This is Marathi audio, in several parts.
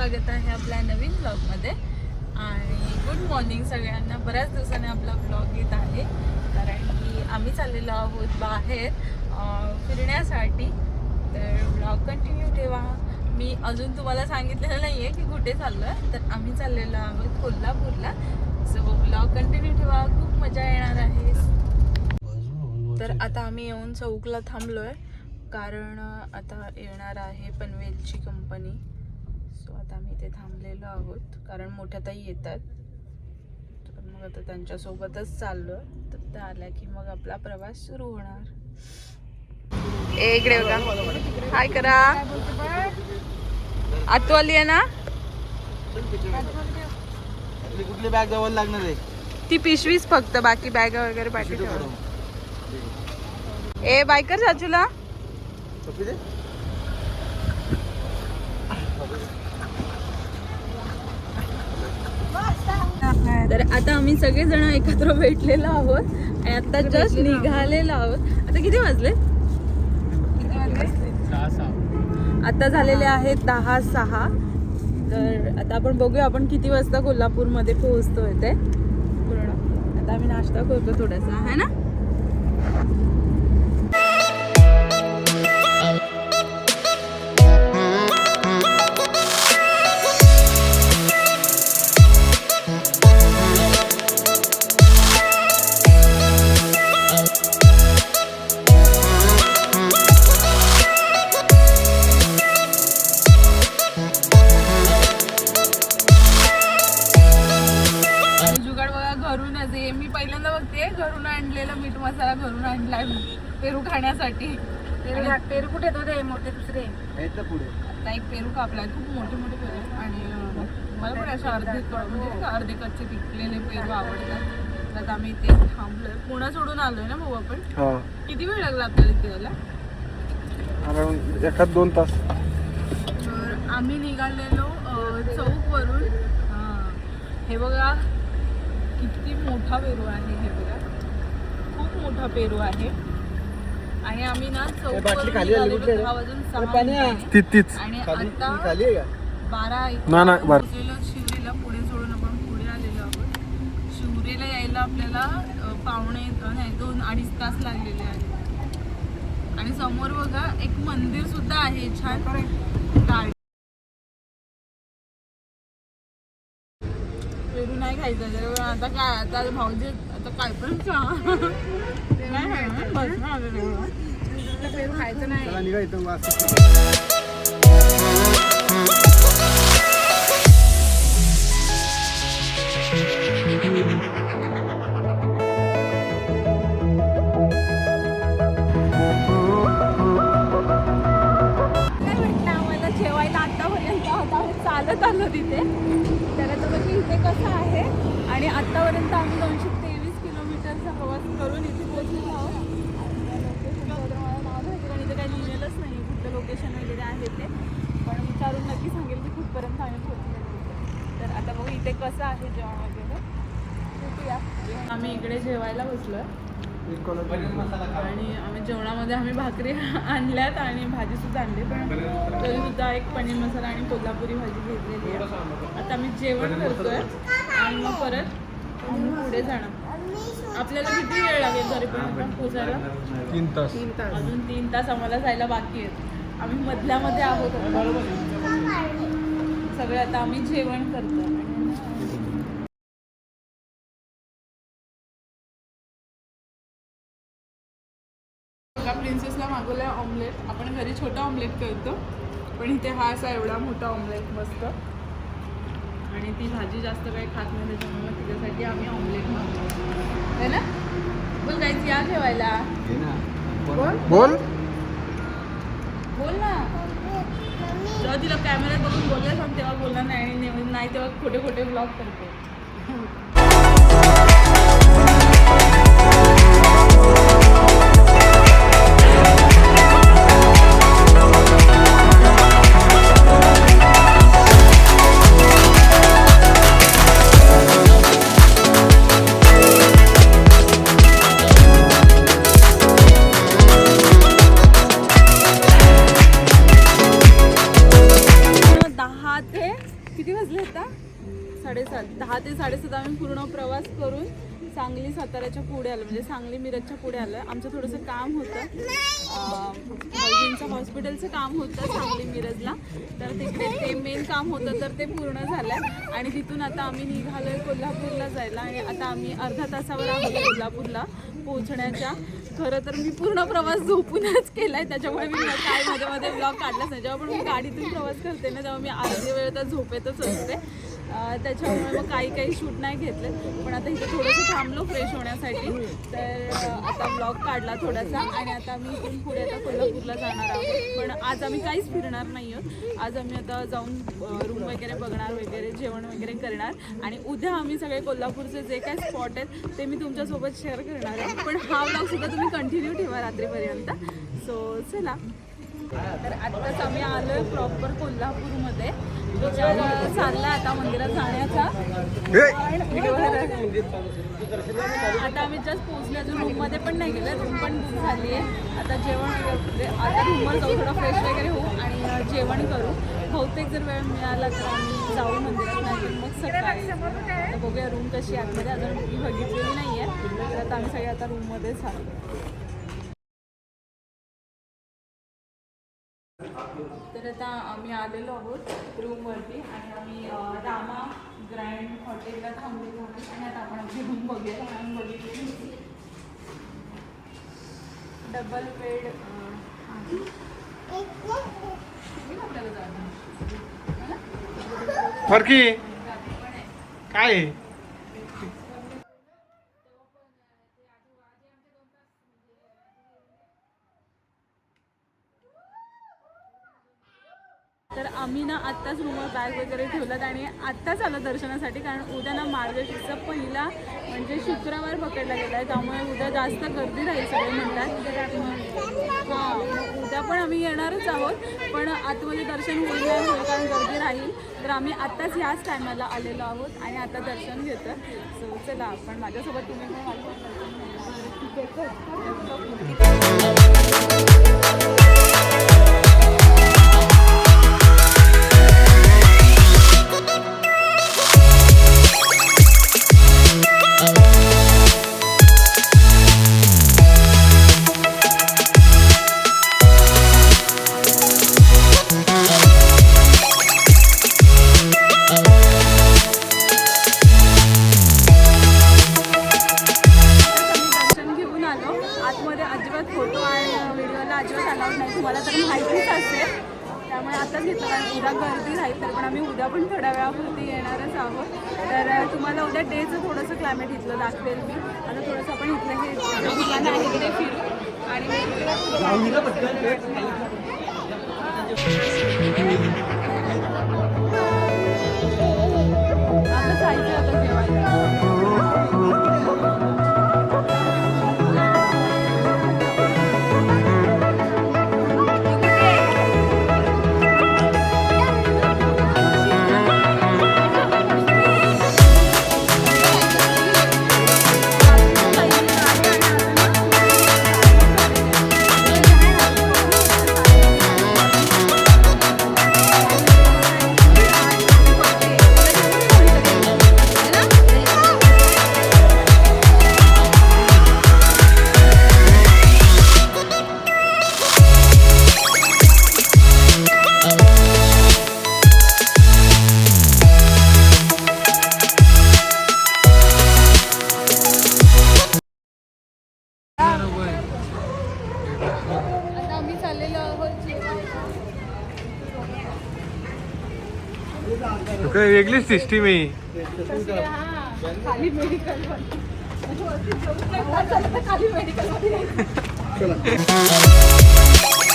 आहे आपल्या नवीन ब्लॉगमध्ये आणि गुड मॉर्निंग सगळ्यांना. बऱ्याच दिवसाने आपला ब्लॉग येत आहे. कारण की आम्ही चाललेलो आहोत बाहेर फिरण्यासाठी. तर ब्लॉग कंटिन्यू ठेवा. मी अजून तुम्हाला सांगितलेलं नाही आहे की कुठे चाललो आहे तर आम्ही चाललेलो आहोत कोल्हापूरला. सो ब्लॉग कंटिन्यू ठेवा. खूप मजा येणार आहे. तर आता आम्ही येऊन चौकला थांबलो आहे कारण आता येणार आहे पनवेलची कंपनी सो आता आम्ही इथे थांबलेलो आहोत. कारण मोठ्या ताई येतात. तर मग आता त्यांच्यासोबतच चाललो. तर त्या आल्या की मग आपला प्रवास सुरू होणार. ए, इकडे बघा. हाय करा. आतू आली आहे ना? कुठली बॅग जवळ लागणार आहे? ती पिशवीच फक्त. बाकी बॅग वगैरे पाठी ए बायकर चाचूला? तर आता आम्ही सगळेजण एकत्र भेटलेलो आहोत. आणि आता जस्ट निघालेलो आहोत. आता किती वाजले? आता झालेले आहेत दहा सहा. तर आता आपण बघूया आपण किती वाजता कोल्हापूरमध्ये पोहोचतोय ते. पूर्ण आता आम्ही नाश्ता करतो थोडासा आहे ना? मीठ मसाला घरून आणलाय पेरू खाण्यासाठी. पेरू कुठे येतो ते मोठे दुसरे? पुढे. आता एक पेरू कापलाय. खूप मोठे मोठे पेरू आहेत. आणि मला पण असे अर्धे म्हणजे अर्धे कच्चे पिकलेले पेरू आवडतात. तर आम्ही इथे थांबलोय. पुणा सोडून आलोय ना भाऊ आपण? हा. किती वेळ लागला आपल्याला इथे यायला? अराउंड एखाद दोन तास. तर आम्ही निघालेलो चौक वरून हे बघा किती मोठा पेरू आहे हे बघा. खूप मोठा पेरू आहे. आणि आम्ही ना बाटली खाली आली कुठे? दहा वाजून सहा तीच. आणि आता खाली आहे का? बारा ना, ना, बारा. पोहोचलेलो शिवरेला पुढे सोडून आपण पुढे आलेलो आहोत. शिवरेला यायला आपल्याला अ, पावणे अ, नाही दोन अडीच तास लागलेले आहेत. आणि समोर बघा एक मंदिर सुद्धा आहे. छान. गार्डन. पेरू नाही खायचं आता काय आता भाऊजी आता काय पण खा. नाही खायचं, बस ना पेरू खायचं नाही आतापर्यंत आम्ही दोनशे तेवीस किलोमीटरचा प्रवास करून इथे पोहोचलेलो आहोत. मला नाव माहिती कारण इथे काही लिहिलेलंच नाही कुठलं लोकेशन वगैरे आहे ते. पण विचारून नक्की सांगेल की कुठपर्यंत आम्ही पोहोचलेलो तर आता बघू इथे कसं आहे जेवण वगैरे. भेटूया. आम्ही इकडे जेवायला बसलो आणि आम्ही जेवणामध्ये आम्ही भाकरी आणल्यात आणि भाजीसुद्धा आणली पण तरीसुद्धा एक पनीर मसाला आणि कोल्हापुरी भाजी घेतलेली आहे. आता आम्ही जेवण करतोय. आणि मग परत पुढे जाणार. आपल्याला किती वेळ लागेल तरी पण पोचायला? तीन तास. तीन तास. अजून तीन तास आम्हाला जायला बाकी आहेत. आम्ही मधल्यामध्ये आहोत. आता. सगळे आता आम्ही जेवण करतो प्रिन्सेसला मागवलाय ऑमलेट आपण घरी छोटा ऑमलेट करतो पण इथे हा असा एवढा मोठा ऑमलेट मस्त. आणि ती भाजी जास्त काही खात नाही त्याच्यामुळे तिच्यासाठी आम्ही ऑमलेट मागवतो है ना? बोल जायची या जेवायला. बोल. बोल. ना. जेव्हा तिला कॅमेऱ्यात बघून बोलले पण तेव्हा बोलला नाही. आणि नाही तेव्हा खोटे खोटे ब्लॉग करते. साडेसात आम्ही पूर्ण प्रवास करून सांगली साताऱ्याच्या पुढे आलो. म्हणजे सांगली मिरजच्या पुढे आलो. आमचं थोडंसं काम होतं. अं, भाऊजींचं हॉस्पिटलचं काम होतं सांगली मिरजला. तर तिकडे ते मेन काम होतं तर ते पूर्ण झालं. आणि तिथून आता आम्ही निघालोय कोल्हापूरला जायला. आणि आता आम्ही अर्धा तासावर आहोत कोल्हापूरला पोहोचण्याच्या. खरं तर मी पूर्ण प्रवास झोपूनच केलाय. त्याच्यामुळे मी काय माझ्यामध्ये ब्लॉग काढलाच नाही. जेव्हा पण मी गाडीतून प्रवास करते ना तेव्हा मी अर्धी वेळ तर झोपेतच असते. त्याच्यामुळे मग काही काही शूट नाही घेतले. पण आता इथे थोडंसं थांबलो फ्रेश होण्यासाठी. तर आता ब्लॉग काढला थोडासा आणि आता आम्ही इथून पुढे आता कोल्हापूरला जाणार आहोत. पण आज आम्ही काहीच फिरणार नाही आहोत आज आम्ही आता जाऊन रूम वगैरे बघणार वगैरे जेवण वगैरे करणार. आणि उद्या आम्ही सगळे कोल्हापूरचे जे काही स्पॉट आहेत ते मी तुमच्यासोबत शेअर करणार आहे. पण हा ब्लॉग सुद्धा तुम्ही कंटिन्यू ठेवा रात्रीपर्यंत. सो चला. तर आत्ताच आम्ही आलोय प्रॉपर कोल्हापूरमध्ये. विचार चालला आता मंदिरात जाण्याचा. आता आम्ही जस्ट पोहोचले अजून रूममध्ये पण नाही गेले रूम पण बुक झाली आहे आता जेवण वगैरे आता रूमवर जाऊ थोडं फ्रेश वगैरे होऊ आणि जेवण करू. बहुतेक जर वेळ मिळाला तर आम्ही जाऊ मंदिरात नाही मग सकाळी. बघूया रूम कशी आहे. आतमध्ये अजून बघितलेली नाही आहे तर आता आम्ही सगळे आता रूममध्येच आलो तर आता आम्ही आलेलो आहोत रूमवरती आणि आम्ही रामा ग्रँड हॉटेलला थांबलेलो आहोत आणि आता आपण आमची रूम बघूया म्हणून बघितली डबल बेड आहे. आपल्याला फरकी? काय आहे? तर आम्ही ना आत्ताच रूमवर बॅग वगैरे ठेवलात आणि आत्ताच आलं दर्शनासाठी कारण उद्या ना मार्गशीर्षचा पहिला म्हणजे शुक्रवार पकडला गेला आहे. त्यामुळे उद्या जास्त गर्दी राहील सगळे म्हणतात. हां उद्या पण आम्ही येणारच आहोत पण आतमध्ये दर्शन होईल नाही होईल कारण गर्दी राहील. तर आम्ही आत्ताच ह्याच टायमाला आलेलो आहोत आणि आता दर्शन घेतो सो चला आपण माझ्यासोबत तुम्ही पण माझ्यासोबत तर तुम्हाला उद्या डेचं थोडंसं क्लायमेट इथलं दाखवेल मी. आता थोडंसं आपण इथलं हे जे आहे आहेत फिरू. आणि आता जायचं काय वेगळीच सिस्टीम आहे तशी हा खाली मेडिकल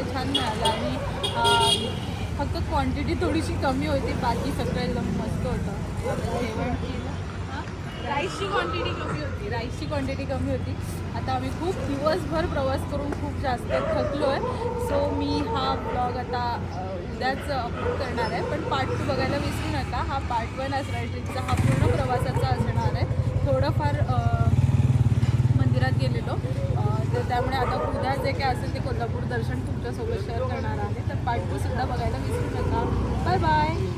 नाही छान मिळालं आणि फक्त क्वांटिटी थोडीशी कमी होती बाकी सगळं एकदम मस्त होतं. जेवण केलं. हां? राईसची क्वांटिटी कमी होती राईसची क्वांटिटी कमी होती. आता आम्ही खूप दिवसभर प्रवास करून खूप जास्त थकलो आहे सो मी हा ब्लॉग आता उद्याच अपलोड करणार आहे. पण पार्ट टू बघायला विसरू नका. हा पार्ट वन असणार ट्रिपचा हा पूर्ण प्रवासाचा असणार आहे. थोडंफार कोल्हापुरात गेलेलो. तर त्यामुळे आता उद्या जे काय असेल ते कोल्हापूर दर्शन तुमच्यासोबत शेअर करणार आहे. तर पार्ट सुद्धा बघायला विसरू नका. Bye bye